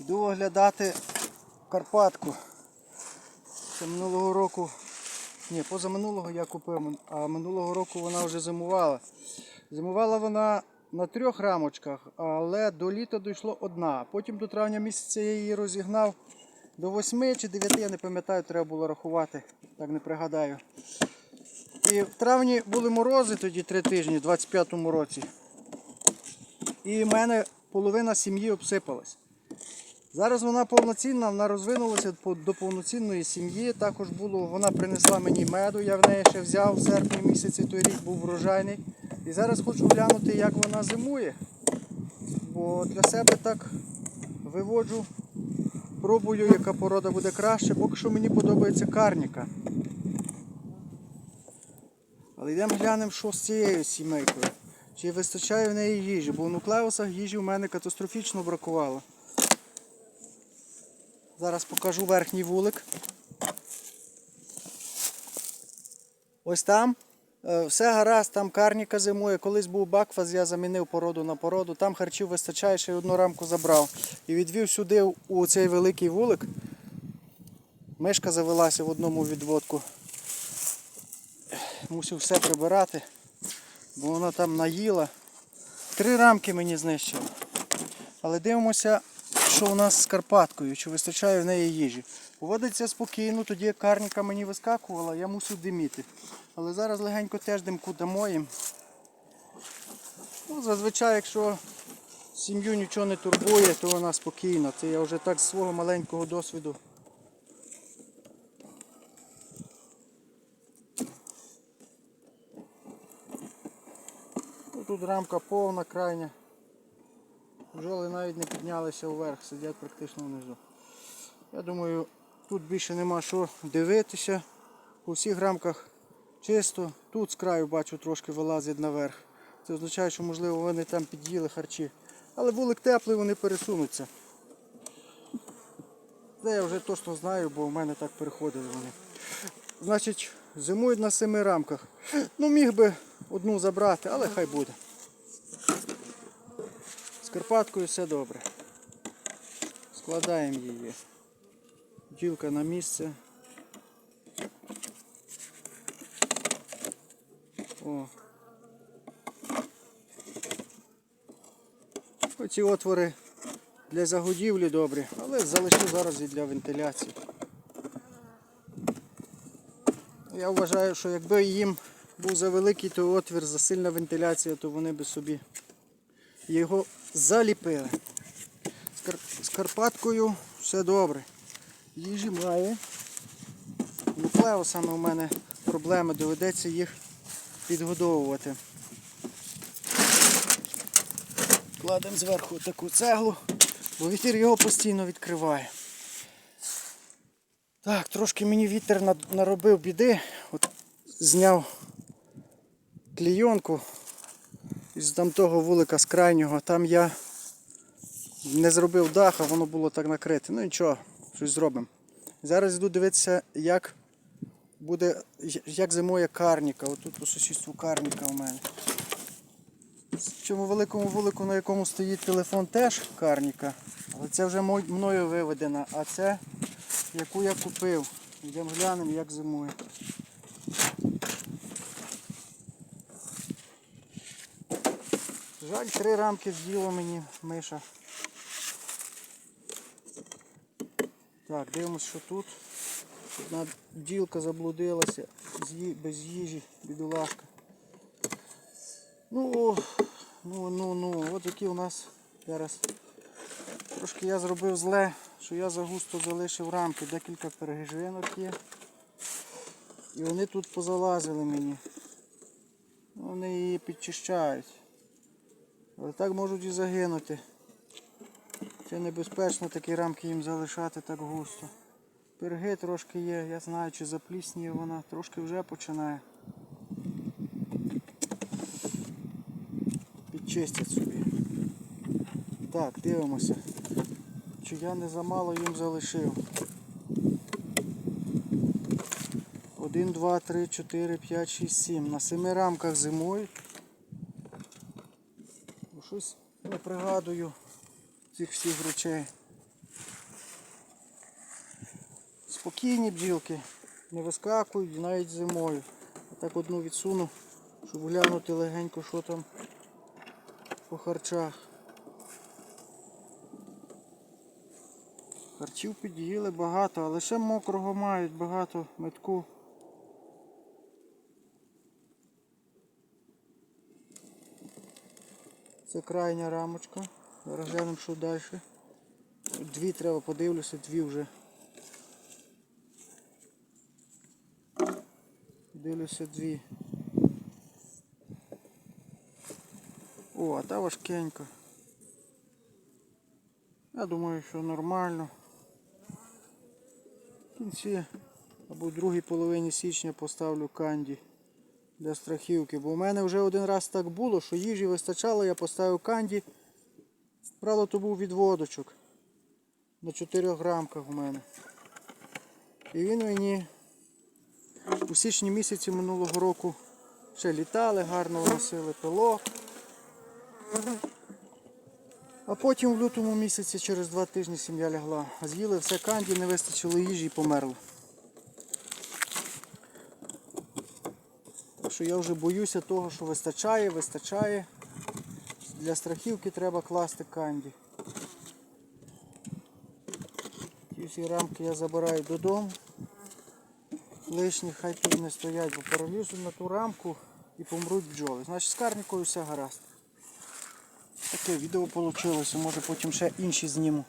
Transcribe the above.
Йду оглядати Карпатку. Це минулого року, ні, позаминулого я купив, а минулого року вона вже зимувала. Зимувала вона на трьох рамочках, але до літа дійшло одна. Потім до травня місяця я її розігнав до восьми чи дев'яти, я не пам'ятаю, треба було рахувати, так не пригадаю. І в травні були морози тоді три тижні, в 25-му році. І в мене половина сім'ї обсипалась. Зараз вона повноцінна, вона розвинулася до повноцінної сім'ї. Також було, вона принесла мені меду, я в неї ще взяв в серпні місяці, той рік був врожайний. І зараз хочу глянути, як вона зимує. Бо для себе так виводжу, пробую, яка порода буде краще. Поки що мені подобається карніка. Але йдемо глянемо, що з цією сімейкою. Чи вистачає в неї їжі, бо в нуклеусах їжі в мене катастрофічно бракувало. Зараз покажу верхній вулик. Ось там. е, Все гаразд, там карніка зимує. Колись був бакфаз, я замінив породу на породу. Там харчів вистачає, ще й одну рамку забрав. І відвів сюди у цей великий вулик. Мишка завелася в одному відводку. Мусив все прибирати, бо вона там наїла. Три рамки мені знищила. Але дивимося, що у нас з Карпаткою, чи вистачає в неї їжі. Поводиться спокійно, тоді карніка мені вискакувала, я мусив диміти. Але зараз легенько теж димку дамо їм. Ну, зазвичай, якщо сім'ю нічого не турбує, то вона спокійна. Це я вже так з свого маленького досвіду. Ну, Тут рамка повна, крайня. Бджоли навіть не піднялися вверх, сидять практично внизу. Я думаю, тут більше нема що дивитися. У всіх рамках чисто. Тут з краю бачу трошки вилазить наверх. Це означає, що можливо вони там під'їли харчі. Але вулик теплий, вони пересунуться. Це я вже точно знаю, бо в мене так переходили вони. Значить, зимують на семи рамках. Ну, міг би одну забрати, але хай буде. Карпаткою все добре. Складаємо її. Ділка на місце. О. Оці отвори для загодівлі добрі, але залишу зараз і для вентиляції. Я вважаю, що якби їм був завеликий той отвір, засильна вентиляція, то вони би собі його заліпили. З, Карпаткою все добре. Їжі має. Нуклеусами у мене проблеми, доведеться їх підгодовувати. Кладемо зверху таку цеглу, бо вітер його постійно відкриває. Так, трошки мені вітер наробив біди. От зняв клійонку із того вулика з крайнього. Там я не зробив дах, а воно було так накрите. Ну нічого, щось зробимо. Зараз йду дивитися, як буде, як зимує карніка. Отут по сусідству карніка у мене. В цьому великому вулику, на якому стоїть телефон, теж карніка. Але це вже мною виведена, а це яку я купив. Йдемо глянемо, як зимує. Жаль, три рамки з'їла мені миша. Так, дивимось, що тут. Одна ділка заблудилася без їжі, бідолашка. Ну, ну, ну, ну, от які у нас зараз. Трошки я зробив зле, що я загусто залишив рамки, декілька перегижинок є. І вони тут позалазили мені. Вони її підчищають. Але так можуть і загинути. Це небезпечно такі рамки їм залишати так густо. Перги трошки є, я знаю, чи заплісніє вона, трошки вже починає. Підчистять собі. Так, дивимося. Чи я не замало їм залишив. Один, два, три, чотири, п'ять, шість, сім. На семи рамках зимують. Щось не пригадую цих всіх речей. Спокійні бджілки, не вискакують навіть зимою. А так одну відсуну, щоб глянути легенько, що там по харчах. Харчів під'їли багато, але ще мокрого мають багато метку. Це крайня рамочка. Зараз глянемо, що далі. Дві треба подивлюся, дві вже. Дивлюся дві. О, а та важкенька. Я думаю, що нормально. В кінці або в другій половині січня поставлю канді для страхівки. Бо в мене вже один раз так було, що їжі вистачало, я поставив канді. Правило, то був відводочок. На 4 грамках у мене. І він мені у січні місяці минулого року ще літали, гарно вносили пилок. А потім в лютому місяці через два тижні сім'я лягла. З'їли все канді, не вистачило їжі і померли. Так що я вже боюся того, що вистачає, вистачає. Для страхівки треба класти канді. Ті всі рамки я забираю додому. Лишні хай тут не стоять, бо перелізу на ту рамку і помруть бджоли. Значить з карникою все гаразд. Таке відео вийшло, може потім ще інші зніму.